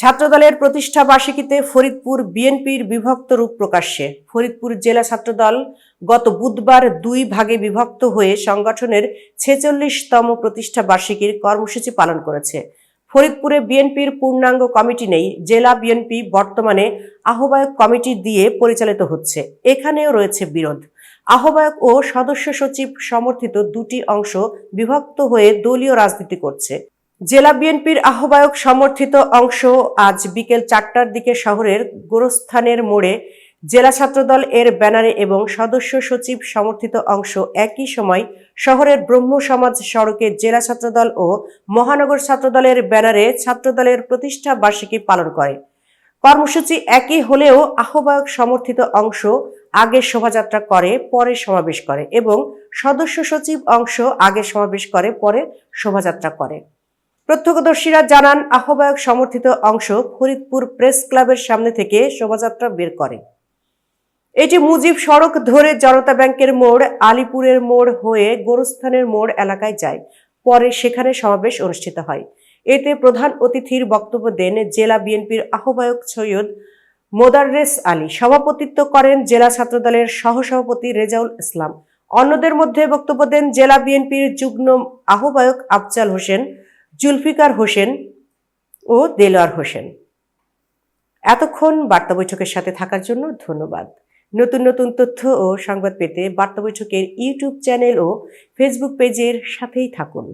ছাত্রদলের প্রতিষ্ঠা বার্ষিকীতে ফরিদপুর বিএনপির বিভক্ত রূপ প্রকাশ্যে। ফরিদপুর জেলা ছাত্রদল গত বুধবার দুই ভাগে বিভক্ত হয়ে সংগঠনের ছেচল্লিশতম প্রতিষ্ঠা বার্ষিকীর কর্মসূচি পালন করেছে। ফরিদপুরে বিএনপির পূর্ণাঙ্গ কমিটি নেই, জেলা বিএনপি বর্তমানে আহ্বায়ক কমিটি দিয়ে পরিচালিত হচ্ছে। এখানেও রয়েছে বিরোধ। আহ্বায়ক ও সদস্য সচিব সমর্থিত দুটি অংশ বিভক্ত হয়ে দলীয় রাজনীতি করছে। জেলা বিএনপির আহ্বায়ক সমর্থিত অংশ আজ বিকেল চারটার দিকে শহরের গোরস্থানের মোড়ে জেলা ছাত্রদল এর ব্যানারে এবং সদস্য সচিব সমর্থিত অংশ একই সময় শহরের ব্রহ্ম সমাজ সড়কে জেলা ছাত্রদল ও মহানগর ছাত্রদলের ব্যানারে ছাত্রদলের প্রতিষ্ঠা বার্ষিকী পালন করে। কর্মসূচি একই হলেও আহ্বায়ক সমর্থিত অংশ আগে শোভাযাত্রা করে, পরে সমাবেশ করে এবং সদস্য সচিব অংশ আগে সমাবেশ করে, পরে শোভাযাত্রা করে। প্রত্যক্ষদর্শীরা জানান, আহ্বায়ক সমর্থিত অংশ ফরিদপুর প্রেস ক্লাবের সামনে থেকে শোভাযাত্রা বের করে। এটি মুজিব সড়ক ধরে জনতা ব্যাংকের মোড়, আলিপুরের মোড় হয়ে গোরস্থানের মোড় এলাকায় যায়। পরে সেখানে সমাবেশ অনুষ্ঠিত হয়। এতে প্রধান অতিথির বক্তব্য দেন জেলা বিএনপির আহ্বায়ক সৈয়দ মোদাররেস আলী। সভাপতিত্ব করেন জেলা ছাত্রদলের সহসভাপতি রেজাউল ইসলাম। অন্যদের মধ্যে বক্তব্য দেন জেলা বিএনপির যুগ্ম আহ্বায়ক আফজাল হোসেন। জুলফিকার হোসেন ও দেলোয়ার হোসেন। এতক্ষণ বার্তা বৈঠকের সাথে থাকার জন্য ধন্যবাদ। নতুন নতুন তথ্য ও সংবাদ পেতে বার্তা বৈঠকের ইউটিউব চ্যানেল ও ফেসবুক পেজের সাথেই থাকুন।